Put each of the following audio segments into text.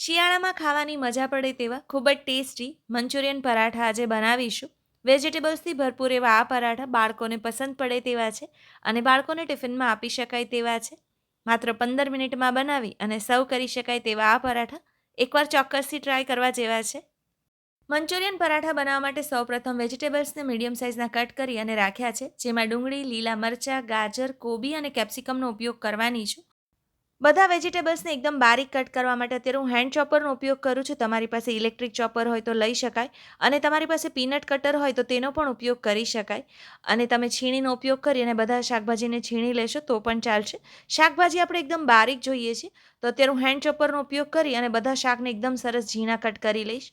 શિયાળામાં ખાવાની મજા પડે તેવા ખૂબ જ ટેસ્ટી મંચુરિયન પરાઠા આજે બનાવીશું. વેજીટેબલ્સથી ભરપૂર એવા આ પરાઠા બાળકોને પસંદ પડે તેવા છે અને બાળકોને ટિફિનમાં આપી શકાય તેવા છે. માત્ર પંદર મિનિટમાં બનાવી અને સર્વ કરી શકાય તેવા આ પરાઠા એકવાર ચોક્કસથી ટ્રાય કરવા જેવા છે. મંચુરિયન પરાઠા બનાવવા માટે સૌપ્રથમ વેજીટેબલ્સને મીડિયમ સાઇઝના કટ કરી અને રાખ્યા છે, જેમાં ડુંગળી, લીલા મરચાં, ગાજર, કોબી અને કેપ્સિકમનો ઉપયોગ કરવાની છું. બધા વેજીટેબલ્સને એકદમ બારીક કટ કરવા માટે અત્યારે હું હેન્ડ ચોપરનો ઉપયોગ કરું છું. તમારી પાસે ઇલેક્ટ્રિક ચોપર હોય તો લઈ શકાય અને તમારી પાસે પીનટ કટર હોય તો તેનો પણ ઉપયોગ કરી શકાય. અને તમે છીણીનો ઉપયોગ કરી અને બધા શાકભાજીને છીણી લેશો તો પણ ચાલશે. શાકભાજી આપણે એકદમ બારીક જોઈએ છીએ. તો અત્યારે હું હેન્ડ ચોપરનો ઉપયોગ કરી અને બધા શાકને એકદમ સરસ ઝીણા કટ કરી લઈશ.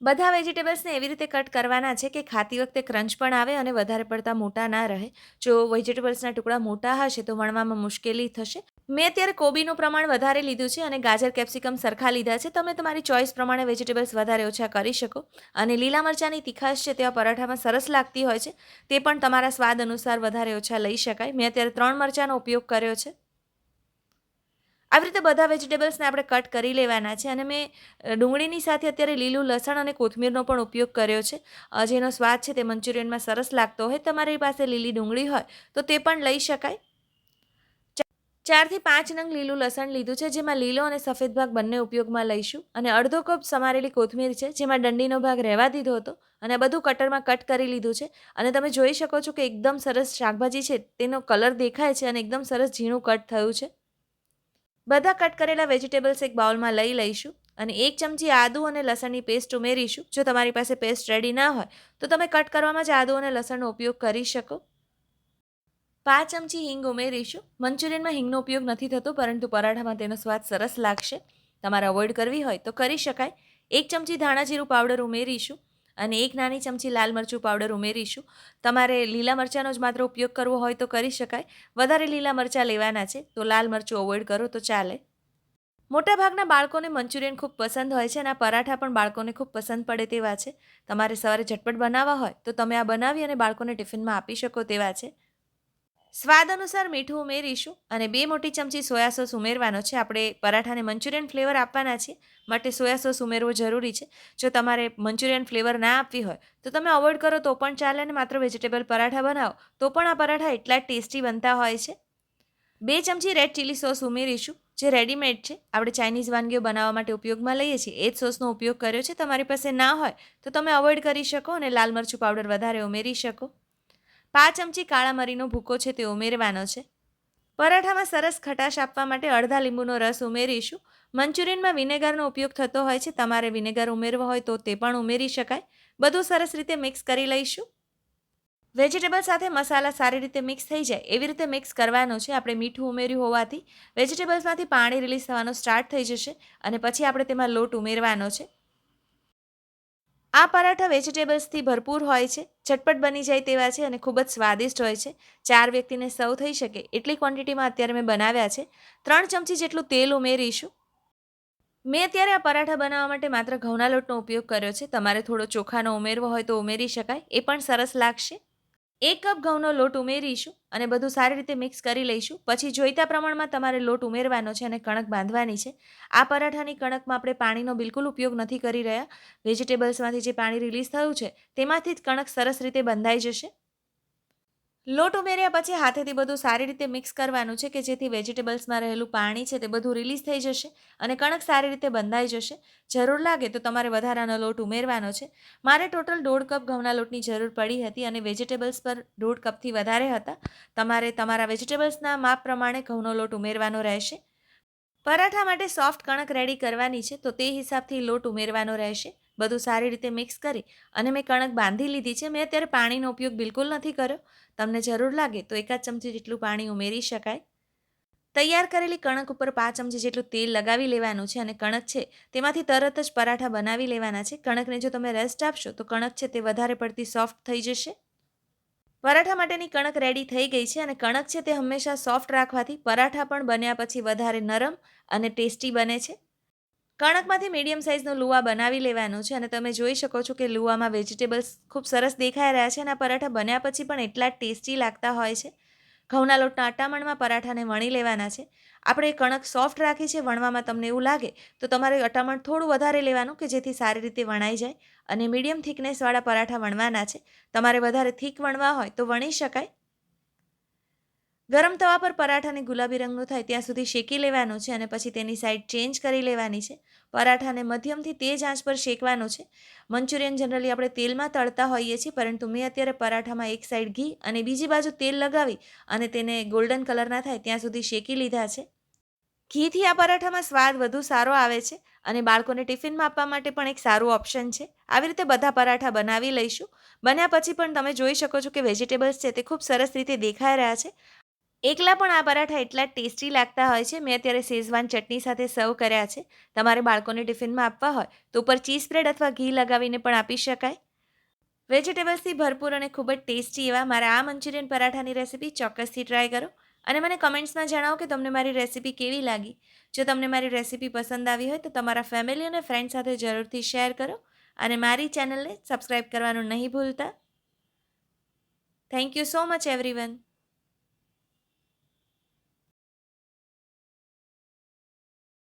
બધા વેજીટેબલ્સને એવી રીતે કટ કરવાના છે કે ખાતી વખતે ક્રંચ પણ આવે અને વધારે પડતા મોટા ના રહે. જો વેજીટેબલ્સના ટુકડા મોટા હશે તો વણવામાં મુશ્કેલી થશે. મેં અત્યારે કોબીનું પ્રમાણ વધારે લીધું છે અને ગાજર, કેપ્સિકમ સરખા લીધા છે. તમે તમારી ચોઈસ પ્રમાણે વેજીટેબલ્સ વધારે ઓછા કરી શકો. અને લીલા મરચાંની તીખાશ છે તેવા પરાઠામાં સરસ લાગતી હોય છે. તે પણ તમારા સ્વાદ અનુસાર વધારે ઓછા લઈ શકાય. મેં અત્યારે ત્રણ મરચાંનો ઉપયોગ કર્યો છે. આવી રીતે બધા વેજીટેબલ્સને આપણે કટ કરી લેવાના છે. અને મેં ડુંગળીની સાથે અત્યારે લીલું લસણ અને કોથમીરનો પણ ઉપયોગ કર્યો છે. જેનો સ્વાદ છે તે મંચુરિયનમાં સરસ લાગતો હોય, તમારી પાસે લીલી ડુંગળી હોય, તો તે પણ લઈ શકાય. ચારથી પાંચ નંગ લીલું લસણ લીધું છે, જેમાં લીલો અને સફેદ ભાગ બંને ઉપયોગમાં લઈશું. અને અડધો કપ સમારેલી કોથમીર છે, જેમાં દંડીનો ભાગ રહેવા દીધો હતો અને બધું કટરમાં કટ કરી લીધું છે. અને તમે જોઈ શકો છો કે એકદમ સરસ શાકભાજી છે, તેનો કલર દેખાય છે અને એકદમ સરસ ઝીણું કટ થયું છે. બધા કટ કરેલા વેજીટેબલ્સ એક બાઉલમાં લઈ લઈશું અને એક ચમચી આદુ અને લસણની પેસ્ટ ઉમેરીશું. જો તમારી પાસે પેસ્ટ રેડી ના હોય, તો તમે કટ કરવામાં જ આદુ અને લસણનો ઉપયોગ કરી શકો. પાંચ ચમચી હિંગ ઉમેરીશું. મંચુરિયનમાં હિંગનો ઉપયોગ નથી થતો, પરંતુ પરાઠામાં તેનો સ્વાદ સરસ લાગશે. તમારે અવોઇડ કરવી હોય તો કરી શકાય. એક ચમચી ધાણા જીરું પાવડર ઉમેરીશું અને એક નાની ચમચી લાલ મરચું પાવડર ઉમેરીશું. તમારે લીલા મરચાંનો જ માત્ર ઉપયોગ કરવો હોય તો કરી શકાય. વધારે લીલા મરચાં લેવાના છે, તો લાલ મરચું અવોઇડ કરો તો ચાલે. મોટાભાગના બાળકોને મંચુરિયન ખૂબ પસંદ હોય છે અને આ પરાઠા પણ બાળકોને ખૂબ પસંદ પડે તેવા છે. તમારે સવારે ઝટપટ બનાવવા હોય તો તમે આ બનાવી અને બાળકોને ટિફિનમાં આપી શકો તેવા છે. સ્વાદ અનુસાર મીઠું ઉમેરીશું અને બે મોટી ચમચી સોયા સોસ ઉમેરવાનો છે. આપણે પરાઠાને મંચુરિયન ફ્લેવર આપવાના છે. માટે સોયા સોસ ઉમેરવો જરૂરી છે. જો તમારે મંચુરિયન ફ્લેવર ના આપવી હોય, તો તમે અવોઇડ કરો તો પણ ચાલે અને માત્ર વેજીટેબલ પરાઠા બનાવો. તો પણ આ પરાઠા એટલા ટેસ્ટી બનતા હોય છે. બે ચમચી રેડ ચીલી સોસ ઉમેરીશું, જે રેડીમેડ છે. આપણે ચાઇનીઝ વાનગીઓ બનાવવા માટે ઉપયોગમાં લઈએ છીએ. એ જ સોસનો ઉપયોગ કર્યો છે. તમારી પાસે ના હોય, તો તમે અવોઇડ કરી શકો અને લાલ મરચું પાવડર વધારે ઉમેરી શકો. પાંચ ચમચી કાળા મરીનો ભૂકો છે તે ઉમેરવાનો છે. પરાઠામાં સરસ ખટાશ આપવા માટે અડધા લીંબુનો રસ ઉમેરીશું. મંચુરિયનમાં વિનેગરનો ઉપયોગ થતો હોય છે, તમારે વિનેગર ઉમેરવો હોય તો તે પણ ઉમેરી શકાય. બધું સરસ રીતે મિક્સ કરી લઈશું. વેજીટેબલ સાથે મસાલા સારી રીતે મિક્સ થઈ જાય. એવી રીતે મિક્સ કરવાનો છે. આપણે મીઠું ઉમેર્યું હોવાથી વેજીટેબલ્સમાંથી પાણી રિલીઝ થવાનું સ્ટાર્ટ થઈ જશે અને પછી આપણે તેમાં લોટ ઉમેરવાનો છે. આ પરાઠા વેજીટેબલ્સથી ભરપૂર હોય છે, ઝટપટ બની જાય તેવા છે અને ખૂબ જ સ્વાદિષ્ટ હોય છે. ચાર વ્યક્તિને સર્વ થઈ શકે એટલી ક્વોન્ટિટીમાં અત્યારે મેં બનાવ્યા છે. ત્રણ ચમચી જેટલું તેલ ઉમેરીશું. મેં અત્યારે આ પરાઠા બનાવવા માટે માત્ર ઘઉંના લોટનો ઉપયોગ કર્યો છે. તમારે થોડો ચોખાનો ઉમેરવો હોય તો ઉમેરી શકાય. એ પણ સરસ લાગશે. એક કપ ઘઉંનો લોટ ઉમેરીશું અને બધું સારી રીતે મિક્સ કરી લઈશું. પછી જોઈતા પ્રમાણમાં તમારે લોટ ઉમેરવાનો છે અને કણક બાંધવાની છે. આ પરાઠાની કણકમાં આપણે પાણીનો બિલકુલ ઉપયોગ નથી કરી રહ્યા. વેજીટેબલ્સમાંથી જે પાણી રિલીઝ થયું છે, તેમાંથી જ કણક સરસ રીતે બંધાઈ જશે. લોટ ઉમેર્યા પછી હાથેથી બધું સારી રીતે મિક્સ કરવાનું છે કે જેથી વેજીટેબલ્સમાં રહેલું પાણી છે તે બધું રિલીઝ થઈ જશે અને કણક સારી રીતે બંધાઈ જશે. જરૂર લાગે તો તમારે વધારાનો લોટ ઉમેરવાનો છે. મારે ટોટલ દોઢ કપ ઘઉંના લોટની જરૂર પડી હતી અને વેજીટેબલ્સ પર દોઢ કપથી વધારે હતા. તમારે તમારા વેજીટેબલ્સના માપ પ્રમાણે ઘઉંનો લોટ ઉમેરવાનો રહેશે. પરાઠા માટે સોફ્ટ કણક રેડી કરવાની છે તો તે હિસાબથી લોટ ઉમેરવાનો રહેશે. બધું સારી રીતે મિક્સ કરી અને મેં કણક બાંધી લીધી છે. મેં અત્યારે પાણીનો ઉપયોગ બિલકુલ નથી કર્યો. તમને જરૂર લાગે તો એકાદ ચમચી જેટલું પાણી ઉમેરી શકાય. તૈયાર કરેલી કણક ઉપર પાંચ ચમચી જેટલું તેલ લગાવી લેવાનું છે અને કણક છે તેમાંથી તરત જ પરાઠા બનાવી લેવાના છે. કણકને જો તમે રેસ્ટ આપશો તો કણક છે તે વધારે પડતી સોફ્ટ થઈ જશે. પરાઠા માટેની કણક રેડી થઈ ગઈ છે અને કણક છે તે હંમેશા સોફ્ટ રાખવાથી પરાઠા પણ બન્યા પછી વધારે નરમ અને ટેસ્ટી બને છે. કણકમાંથી મીડિયમ સાઇઝનો લુવા બનાવી લેવાનું છે અને તમે જોઈ શકો છો કે લુવામાં વેજીટેબલ્સ ખૂબ સરસ દેખાઈ રહ્યા છે અને આ પરાઠા બન્યા પછી પણ એટલા ટેસ્ટી લાગતા હોય છે. ઘઉંના લોટના અટામણમાં પરાઠાને વણી લેવાના છે. આપણે કણક સોફ્ટ રાખી છે, વણવામાં તમને એવું લાગે તો તમારે અટામણ થોડું વધારે લેવાનું કે જેથી સારી રીતે વણાઈ જાય. અને મીડિયમ થિકનેસવાળા પરાઠા વણવાના છે. તમારે વધારે થીક વણવા હોય તો વણી શકાય. ગરમ તવા પર પરાઠાને ગુલાબી રંગનું થાય ત્યાં સુધી શેકી લેવાનું છે અને પછી તેની સાઈડ ચેન્જ કરી લેવાની છે. પરાઠાને મધ્યમથી તેજ આંચ પર શેકવાનું છે. મંચુરિયન જનરલી આપણે તેલમાં તળતા હોઈએ છીએ, પરંતુ મેં અત્યારે પરાઠામાં એક સાઈડ ઘી અને બીજી બાજુ તેલ લગાવી અને તેને ગોલ્ડન કલરના થાય ત્યાં સુધી શેકી લીધા છે. ઘીથી આ પરાઠામાં સ્વાદ વધુ સારો આવે છે અને બાળકોને ટિફિનમાં આપવા માટે પણ એક સારું ઓપ્શન છે. આવી રીતે બધા પરાઠા બનાવી લઈશું. બન્યા પછી પણ તમે જોઈ શકો છો કે વેજીટેબલ્સ છે તે ખૂબ સરસ રીતે દેખાઈ રહ્યા છે. એકલા પણ આ પરાઠા એટલા ટેસ્ટી લાગતા હોય છે. મેં અત્યારે શેઝવાન ચટણી સાથે સર્વ કર્યા છે. તમારે બાળકોને ટિફિનમાં આપવા હોય તો ઉપર ચીઝ બ્રેડ અથવા ઘી લગાવીને પણ આપી શકાય. વેજીટેબલ્સથી ભરપૂર અને ખૂબ જ ટેસ્ટી એવા મારા આ મંચુરિયન પરાઠાની રેસીપી ચોક્કસથી ટ્રાય કરો. અને મને કમેન્ટ્સમાં જણાવો કે તમને મારી રેસીપી કેવી લાગી. જો તમને મારી રેસીપી પસંદ આવી હોય તો તમારા ફેમિલી અને ફ્રેન્ડ સાથે જરૂરથી શેર કરો. અને મારી ચેનલને સબસ્ક્રાઈબ કરવાનું નહીં ભૂલતા. Thank you so much, everyone.